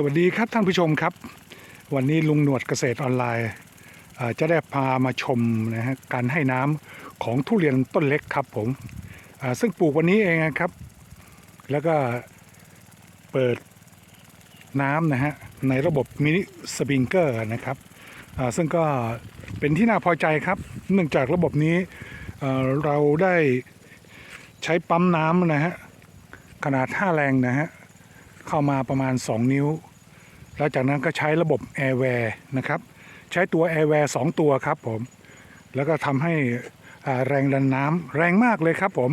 สวัสดีครับท่านผู้ชมครับ วันนี้ลุงหนวดเกษตรออนไลน์จะได้พามาชมนะฮะการให้น้ำของทุเรียนต้นเล็กครับผมซึ่งปลูกวันนี้เองครับ แล้วก็เปิดน้ำนะฮะในระบบมินิสปริงเกอร์นะครับซึ่งก็เป็นที่น่าพอใจครับ เนื่องจากระบบนี้เอ่อเราได้ใช้ปั๊มน้ำนะฮะขนาด 5 แรงนะฮะเข้ามาประมาณ 2 นิ้ว แล้วจากนั้นก็ใช้ระบบ a i r w a r e นะครับใช้ตัว a i r w a r e 2ตัวครับผม แล้วก็ทำให้แรงดันน้ำแรงมากเลยครับผม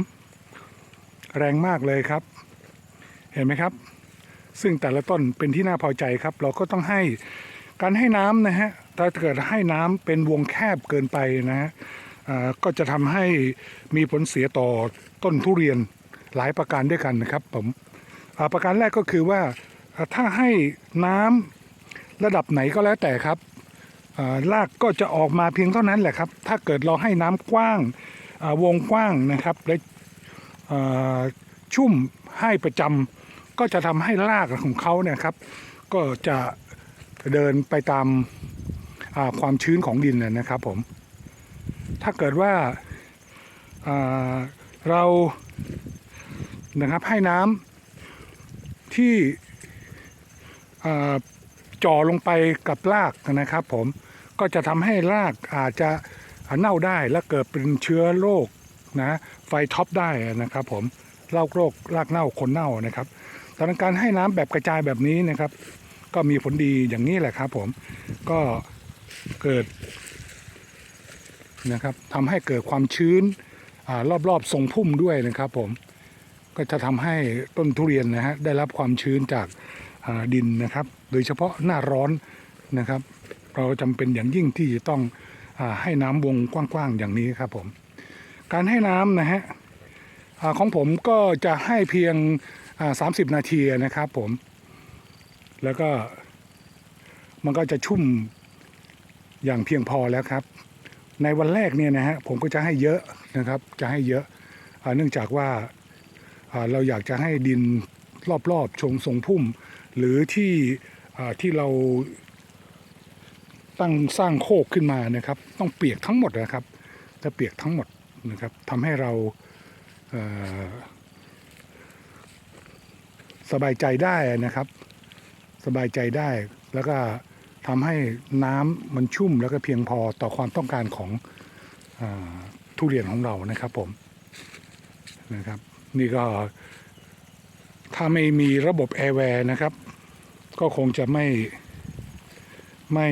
แรงมากเลยครับ เห็นไหมครับ ซึ่งแต่ละต้นเป็นที่น่าพอใจครับ เราก็ต้องให้การให้น้ำนะฮะถ้าเกิดให้น้ำเป็นวงแคบเกินไปนะฮะก็จะทำให้มีผลเสียต่อต้นทุเรียนหลายประการด้วยกันนะครับผมประการแรกก็คือว่า ถ้าให้น้ำระดับไหนก็แล้วแต่ครับรากก็จะออกมาเพียงเท่านั้นแหละครับ ถ้าเกิดเราให้น้ำกว้างวงกว้างนะครับและชุ่มให้ประจำก็จะทำให้รากของเขาเนี่ยครับ ก็จะเดินไปตามาความชื้นของดินนะครับผม ถ้าเกิดว่าาเรานะครับให้น้ำที่ จ่อลงไปกับรากนะครับ ผมก็จะทำให้รากอาจจะเน่าได้และเกิดเป็นเชื้อโรคนะไฟท็อปได้นะครับผมโรคโรครากเน่าคนเน่านะครับดังนั้นการให้น้ำแบบกระจายแบบนี้นะครับ ก็มีผลดีอย่างนี้แหละครับ ผมก็เกิดนะครับทำให้เกิดความชื้นอรอบๆทรงพุ่มด้วยนะครับ ผมก็จะทำให้ต้นทุเรียนนะฮะได้รับความชื้นจาก ดินนะครับ โดยเฉพาะหน้าร้อนนะครับ เราจำเป็นอย่างยิ่งที่จะต้องอให้น้ำวงกว้างๆอย่างนี้ครับผม การให้น้ำนะฮะของผมก็จะให้เพียง 30 นาทีนะครับผม แล้วก็มันก็จะชุ่มอย่างเพียงพอแล้วครับ ในวันแรกเนี่ยนะฮะผมก็จะให้เยอะนะครับ จะให้เยอะเนื่องจากว่าอ่าเราอยากจะให้ดินรอบๆชงทรงพุ่ม หรือที่ที่เราตั้งสร้างโคกขึ้นมานะครับ ต้องเปียกทั้งหมดนะครับถ้าเปียกทั้งหมดนะครับทำให้เราเสบายใจได้นะครับ สบายใจได้แล้วก็ทำให้น้ำมันชุ่มแล้วก็เพียงพอต่อความต้องการของอทุเรียนของเรานะครับผมนะครับ นี่ก็ ถ้าไม่มีระบบแอร์แวร์นะครับ ก็คงจะไม่ไม่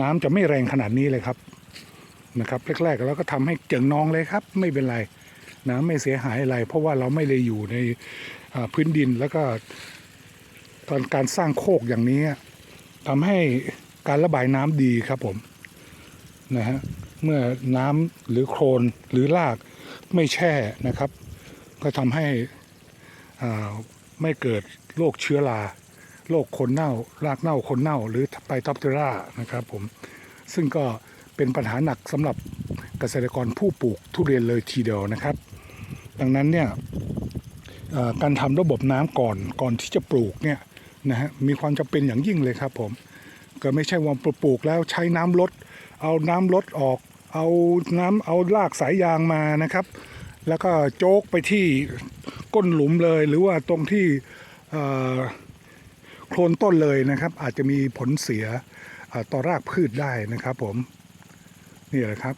น้ำจะไม่แรงขนาดนี้เลยครับนะครับแรกๆแล้วก็ทำให้เจิงนองเลยครับ ไม่เป็นไรนะไม่เสียหายอะไร เพราะว่าเราไม่ได้อยู่ในพื้นดินแล้วก็ตอนการสร้างโคกอย่างนี้ทำให้การระบายน้ำดีครับผมนะฮะเมื่อน้ำหรือโคลนหรือรากไม่แช่นะครับ ก็ทำให้ ไม่เกิดโรคเชื้อราโรคคนเน่ารากเน่าคนเน่า หรือไพท็อปเทรานะครับผมซึ่งก็เป็นปัญหาหนักสำหรับเกษตรกรผู้ปลูกทุเรียนเลยทีเดียวนะครับ ดังนั้นเนี่ยการทำระบบน้ำก่อนก่อนที่จะปลูกเนี่ยนะฮะมีความจำเป็นอย่างยิ่งเลยครับผมก็ไม่ใช่ว่าปลูกแล้วใช้น้ำลด เอาน้ำลดออก เอาน้ำเอารากสายยางมานะครับ แล้วก็โจกไปที่ ก้นหลุมเลย หรือว่าตรงที่โคลนต้นเลยนะครับ อาจจะมีผลเสียต่อรากพืชได้นะครับ ผมนี่แหละครับ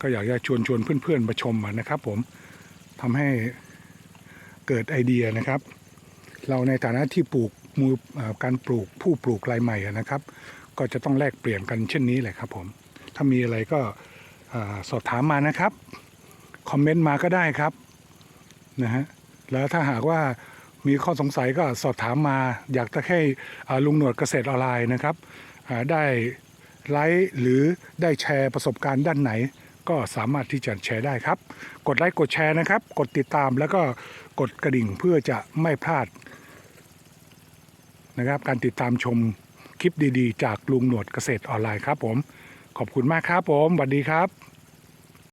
ก็อยากจะชวนชวนเพื่อนๆมาชมนะครับ ผมทำให้เกิดไอเดียนะครับ เราในฐานะที่ปลูกมือการปลูกผู้ปลูกรายใหม่นะครับ ก็จะต้องแลกเปลี่ยนกันเช่นนี้แหละครับ ผม ถ้ามีอะไรก็อสอบถามมานะครับ คอมเมนต์มาก็ได้ครับ นะฮะแล้วถ้าหากว่ามีข้อสงสัยก็สอบถามมา อยากจะให้อ่ลุงหนวดเกษตรออนไลน์นะครับอ่าได้ไลค์หรือได้แชร์ประสบการณ์ด้านไหน ก็สามารถที่จะแชร์ได้ครับ กดไลค์กดแชร์นะครับ กดติดตามแล้วก็กดกระดิ่งเพื่อจะไม่พลาดนะครับ การติดตามชมคลิปดีๆ จากลุงหนวดเกษตรออนไลน์ครับผม ขอบคุณมากครับผมสวัสดีครับ